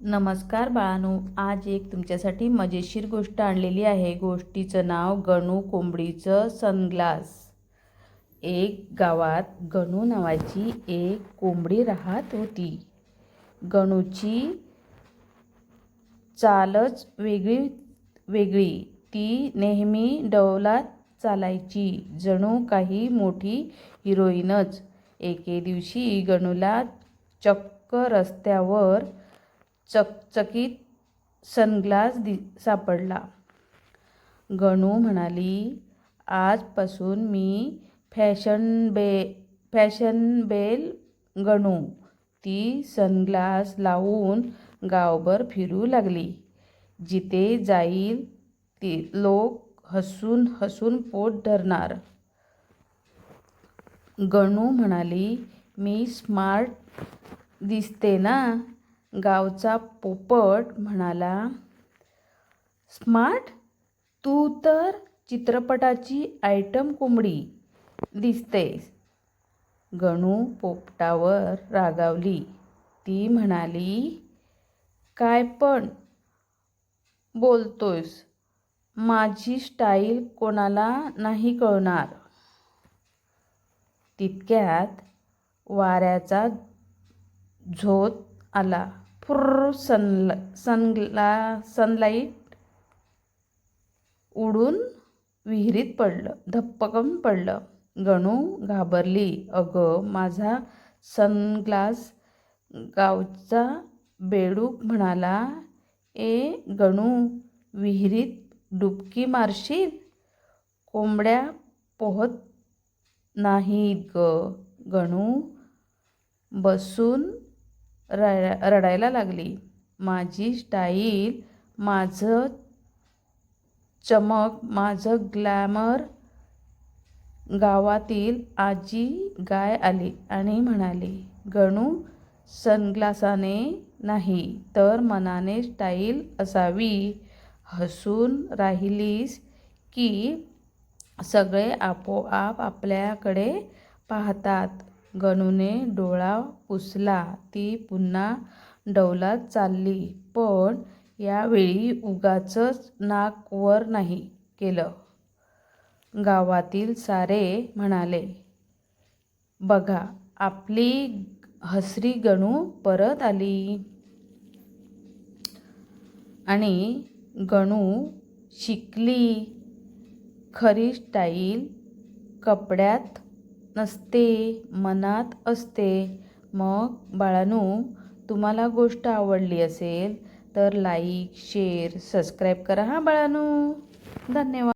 नमस्कार बाळांनो आज एक तुमच्यासाठी मजेशीर गोष्ट आणलेली आहे. गोष्टीचं नाव गणू कोंबडीचं सनग्लास. एक गावात गणू नावाची एक कोंबडी राहत होती. गणूची चालच वेगळी वेगळी. ती नेहमी डौलात चालायची. जणू काही मोठी हिरोईनच. एके दिवशी गणूला चक्क रस्त्यावर चकचकीत सनग्लास दि सापडला. गणू म्हणाली आजपासून मी फॅशन बे फॅशनबेल गणू. ती सनग्लास लावून गावभर फिरू लागली. जिथे जाईल ती लोक हसून हसून पोट धरणार. गणू म्हणाली मी स्मार्ट दिसते ना? गावचा पोपट म्हणाला स्मार्ट? तू तर चित्रपटाची आयटम कोंबडी दिसतेस गणू पोपटावर रागावली. ती म्हणाली काय पण बोलतोयस माझी स्टाईल कोणाला नाही कळणार. तितक्यात वाऱ्याचा झोत आला. फुर्र सनला सनला सनलाईट उडून विहिरीत पडलं. धप्पकम पडलं. गणू घाबरली. अगं माझा सनग्लास गावचा बेडूक म्हणाला ए गणू विहिरीत डुबकी मारशील? कोंबड्या पोहत नाहीत ग. गणू बसून रड रडायला लागली. माझी स्टाईल माझं चमक माझं ग्लॅमर गावातील आजी गाय आली आणि म्हणाली गणू सनग्लासाने नाही तर मनाने स्टाईल असावी. हसून राहिलीस की सगळे आपोआप आपल्याकडे पाहतात. गणूने डोळा पुसला. ती पुन्हा डौलात चालली. पण यावेळी उगाचच नाक वर नाही केलं. गावातील सारे म्हणाले बघा आपली हसरी गणू परत आली. आणि गणू शिकली. खरी स्टाईल कपड्यात नसते मनात असते. मग बाळांनो तुम्हाला गोष्ट आवडली असेल तर लाईक शेअर सबस्क्राईब करा. हां बाळांनो धन्यवाद.